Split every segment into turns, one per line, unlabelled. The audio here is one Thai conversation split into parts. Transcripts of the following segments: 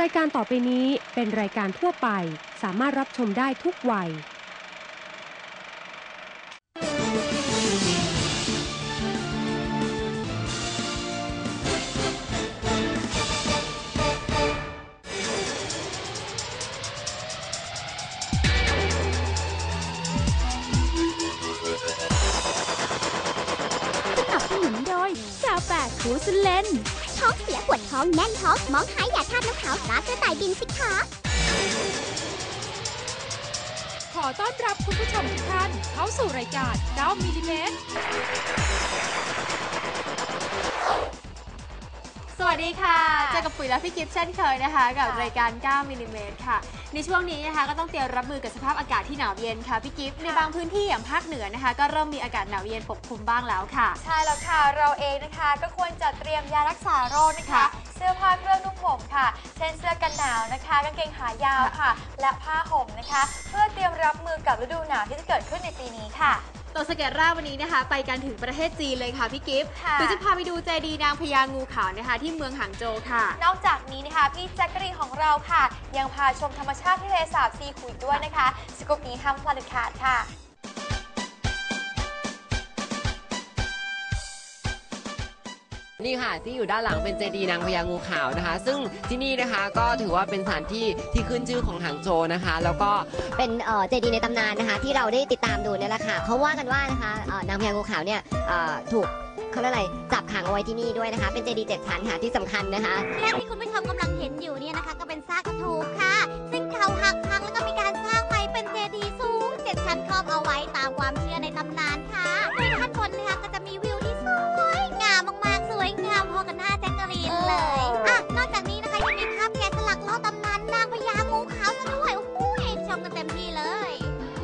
รายการต่อไปนี้เป็นรายการทั่วไป สามารถรับชมได้ทุกวัย
สนับสนุนโดยกาแฟคูสเลน
ท้องเสียปวดท้องแน่นท้องมองหายาธาตุน้ำขาวตรากระต่ายบินสิคะ
ขอต้อนรับคุณผู้ชมทุกท่านเข้าสู่รายการ9มิลลิเมตร
วัสดีค่ะ เจอกับปุ๋ยและพี่กิฟต์เช่นเคยนะคะ กับรายการ 9มิลลิเมตรค่ะ ในช่วงนี้นะคะก็ต้องเตรียมรับมือกับสภาพอากาศที่หนาวเย็นค่ะพี่กิฟต์ในบางพื้นที่อย่างภาคเหนือนะคะ ก็เริ่มมีอากาศหนาวเย็นปกคลุมบ้างแล้วค่ะ
ใช่แล้วค่ะ เราเองนะคะก็ควรจะเตรียมยารักษาโรคนะคะ
ค่ะ
เสื้อผ้าเครื่องนุ่งห่มค่ะ เช่นเสื้อกันหนาวนะคะกางเกงขายาวค่ะ และผ้าห่มนะคะ เพื่อเตรียมรับมือกับฤดูหนาวที่จะเกิดขึ้นในปีนี้ค่ะ
ตัวสเก็ตแรกวันนี้นะคะ ไปกันถึงประเทศจีนเลยค่ะพี่กิฟต์
ค่ะ
เดี๋ยวจะพาไปดูเจดีย์นางพญางูขาวนะคะ ที่เมืองหางโจวค่ะ
นอกจากนี้นะคะ พี่แจ็คกะรีนของเราค่ะ ยังพาชมธรรมชาติที่ทะเลสาบซีขุยด้วยนะคะ สกุปนี้ห้ามพลาดเด็ดขาดค่ะ
นี่ค่ะที่อยู่ด้านหลังเป็นเจดีย์นางพญางูขาวนะคะ ซึ่งที่นี่นะคะก็ถือว่าเป็นสถานที่ที่ขึ้นชื่อของหางโจวนะคะ แล้วก็
เป็นเอ่อเจดีย์ในตำนานนะคะ ที่เราได้ติดตามดูเนี่ยแหละค่ะเขาว่ากันว่านะคะเอ่อนางพญางูขาวเนี่ยเอ่อถูกเขาเรียกอะไรจับขังเอาไว้ที่นี่ด้วยนะคะ เป็นเจดีย์เจ็ดชั้นค่ะที่สำคัญนะคะ
และที่คุณผู้ชมกำลังเห็นอยู่เนี่ยนะคะ ก็เป็นซากกระถูกค่ะ ซึ่งเขาหักพังแล้วก็มีการสร้างใหม่เป็นเจดีย์สูงเจ็ดชั้นครอบเอาไว้ตามความเชื่อในต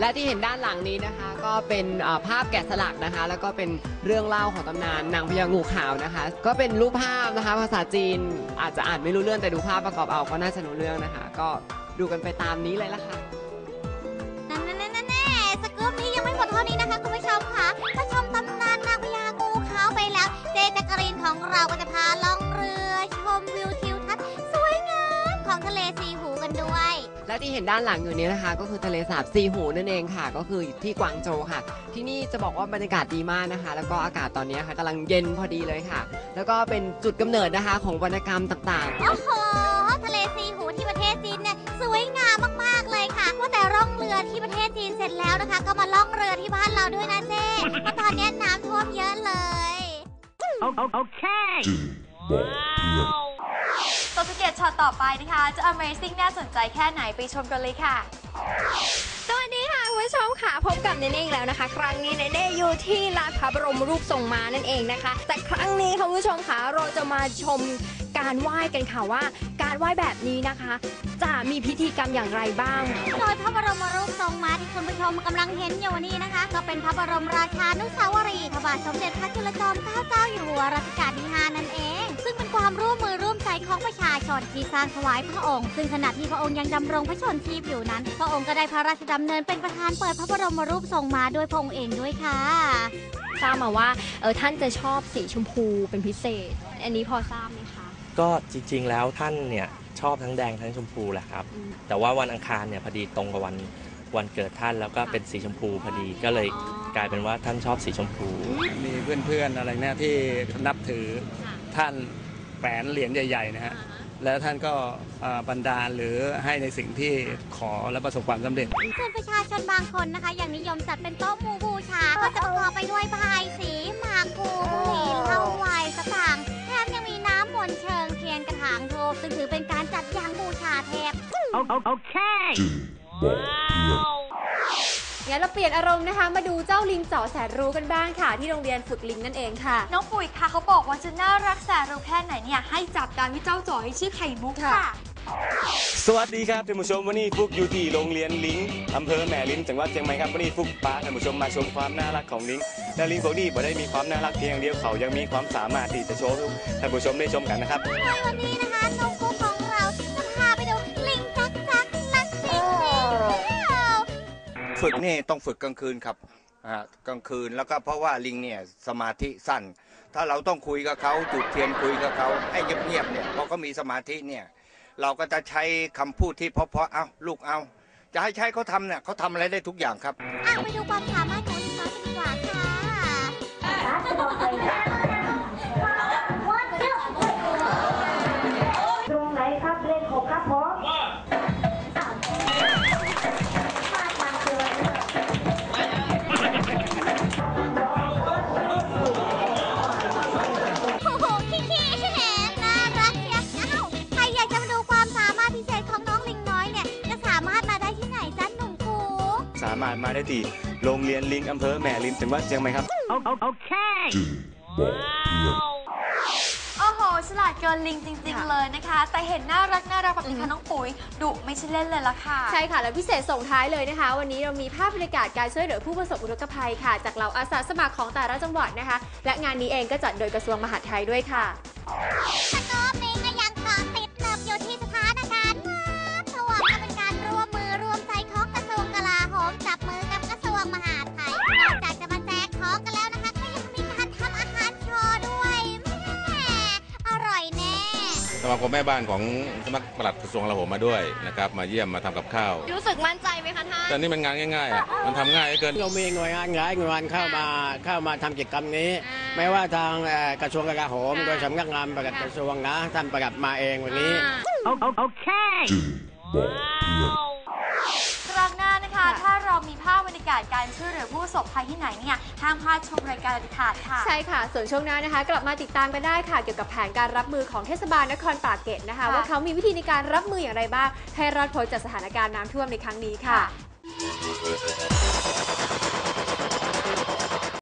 และที่เห็
นด้านหลังนี้นะคะ ก็เป็นภาพแกะสลักนะคะ แล้วก็เป็นเรื่องเล่าของตำนานนางพญางูขาวนะคะ ก็เป็นรูปภาพนะคะ ภาษาจีนอาจจะอ่านไม่รู้เรื่องแต่ดูภาพประกอบเอาก็น่าจะรู้เรื่องนะคะ ก็ดูกันไปตามนี้เลยละค่ะ
นั่นแน่แน่สกู๊ปนี้ยังไม่หมดเท่านี้นะคะคุณผู้ชมค่ะถ้าชมตำนานนางพญางูขาวไปแล้ว เจจักรีนของเราก็จะพาล่องเรือชมวิวทิวทัศน์สวยงามของทะเลสี
และที่เห็นด้านหลังอยู่นี้นะคะ ก็คือทะเลสาบซีหูนั่นเองค่ะ ก็คือที่กวางโจวค่ะ ที่นี่จะบอกว่าบรรยากาศดีมากนะคะ แล้วก็อากาศตอนนี้ค่ะกำลังเย็นพอดีเลยค่ะ แล้วก็เป็นจุดกำเนิดนะคะของวรรณกรรมต่างๆ
โอ้โห ทะเลสีหูที่ประเทศจีนเนี่ยสวยงามมากๆเลยค่ะว่าแต่ร่องเรือที่ประเทศจีนเสร็จแล้วนะคะ ก็มาล่องเรือที่บ้านเราด้วยนะเจ๊เพราะตอนนี้น้ำท่วมเยอะเลย
ตัวสเก็ตช็อตต่อไปนะคะ จะ Amazing น่าสนใจแค่ไหนไปชมกันเลยค่ะ
สวัสดีค่ะคุณผู้ชมค่ะ พบกับเนเน่อีกแล้วนะคะ ครั้งนี้เนเน่อยู่ที่ลานพระบรมรูปทรงม้านั่นเองนะคะ แต่ครั้งนี้ค่ะคุณผู้ชมค่ะเราจะมาชมการไหว้กันค่ะว่า การไหว้แบบนี้นะคะ จะมีพิธีกรรมอย่างไรบ้าง
โดยพระบรมรูปทรงม้าที่คุณผู้ชมกำลังเห็นอยู่นี้นะคะ ก็เป็นพระบรมราชานุสาวรีย์พระบาทสมเด็จพระจุลจอมเกล้าเจ้าอยู่หัวรัชกาล ชาชนที่สร้างถวายพระองค์ ซึ่งขณะที่พระองค์ยังดำรงพระชนชีพอยู่นั้น พระองค์ก็ได้พระราชดำเนินเป็นประธานเปิดพระบรมรูปทรงม้าด้วยพระองค์เองด้วยค่ะ
ทราบมาว่าเออท่านจะชอบสีชมพูเป็นพิเศษ อันนี้พอทราบไหมคะ
ก็จริงๆแล้วท่านเนี่ยชอบทั้งแดงทั้งชมพูแหละครับ
อืม
แต่ว่าวันอังคารเนี่ยพอดีตรงกับวันวันเกิดท่านแล้วก็เป็นสีชมพูพอดีก็เลยกลายเป็นว่าท่านชอบสีชมพู
มีเพื่อนๆอะไรเนี่ยที่นับถือท่านแฝนเหรียญใหญ่ๆนะฮะ แล้วท่านก็เอ่อบันดาลหรือให้ในสิ่งที่ขอและประสบความสำเร็จ
ส่วนประชาชนบางคนนะคะ ยังนิยมจัดเป็นโต๊ะหมู่บูชา ก็จะประกอบไปด้วยพายสีหมากภูบุหรี่เหล้าไวน์สตางค์แถมยังมีน้ำมนต์เชิงเทียนกระถางทูบซึ่งถือเป็นการจัดอย่างบูชาเทพ
งั้นเราเปลี่ยนอารมณ์นะคะ มาดูเจ้าลิงจ๋อแสนรู้กันบ้างค่ะ ที่โรงเรียนฝึกลิงนั่นเองค่ะ
น้องปุ๋ยค่ะเขาบอกว่าจะน่ารักแสนรู้แค่ไหนเนี่ยให้จับตามที่เจ้าจ่อให้ชื่อไข่มุกค่ะ
สวัสดีครับท่านผู้ชมวันนี้ฟุกอยู่ที่โรงเรียนลิงอำเภอแม่ลินจังหวัดเชียงใหม่ครับวันนี้ฟุกพาท่านผู้ชมมาชมความน่ารักของลิงและลิงพวกนี้บ่ได้มีความน่ารักเพียงอย่างเดียวเขายังมีความสามารถที่จะโชว์ให้ท่านผู้ชมได้ชมกันนะครับ
โดยวันนี้นะ
ฝึกนี่ต้องฝึกกลางคืนครับอ่ากลางคืนแล้วก็เพราะว่าลิงเนี่ยสมาธิสั้น ถ้าเราต้องคุยกับเขาจุดเทียนคุยกับเขาให้เงียบๆเนี่ยเพราะเขามีสมาธิเนี่ยเราก็จะใช้คำพูดที่เพราะๆเอาลูกเอา จะให้ใช้เขาทำเนี่ยเขาทำอะไรได้ทุกอย่างครับ
อะไปดูความสามารถ
ได้
ที่
โรงเรียนลิงอำเภอแม่ริมจังหวัดเชียงใหม่ครับ
โอ้โห ฉลาดเกินลิงจริง ๆ เลยนะคะ แต่เห็นน่ารักน่ารักแบบนี้ค่ะน้องปุ๋ยดุไม่ใช่เล่นเลยละค่ะ
ใช่ค่ะ และพิเศษส่งท้ายเลยนะคะ วันนี้เรามีภาพบรรยากาศการช่วยเหลือผู้ประสบอุทกภัยค่ะ จากเหล่าอาสาสมัครของแต่ละจังหวัดนะคะ และงานนี้เองก็จัดโดยกระทรวงมหาดไทยด้วยค่ะ
มาคมแม่
บ้านของสำนักปลัดกระทรวงกลาโหมมาด้วยนะครับมาเยี่ยมมาทำกับข้าว
รู้สึกมั่นใจไหมคะท่าน
แต่นี่มันงานง่ายๆอะมันทำง่ายเหลือเกิน
เรามีหน่วยงานหลายหน่วยงานเข้ามาเข้ามาทำกิจกรรมนี้ไม่ว่าทางเอ่อกระทรวงกลาโหมโดยสำนักงานปลัดกระทรวงนะท่านประกาศมาเองวันนี้
โอเคคาพบรรยากาศการช่วยเหลือผู้ประสบภัยที่ไหนเนี่ยห้ามพลาดชมรายการเด็ดขาดค่ะ
ใช่ค่ะ ส่วนช่วงหน้านะคะ กลับมาติดตามกันได้ค่ะ เกี่ยวกับแผนการรับมือของเทศบาลนครปากเกร็ดนะคะ
ค่ะ
ว่าเขามีวิธีในการรับมืออย่างไรบ้างให้รอดพ้นจากสถานการณ์น้ำท่วมในครั้งนี้ค่ะ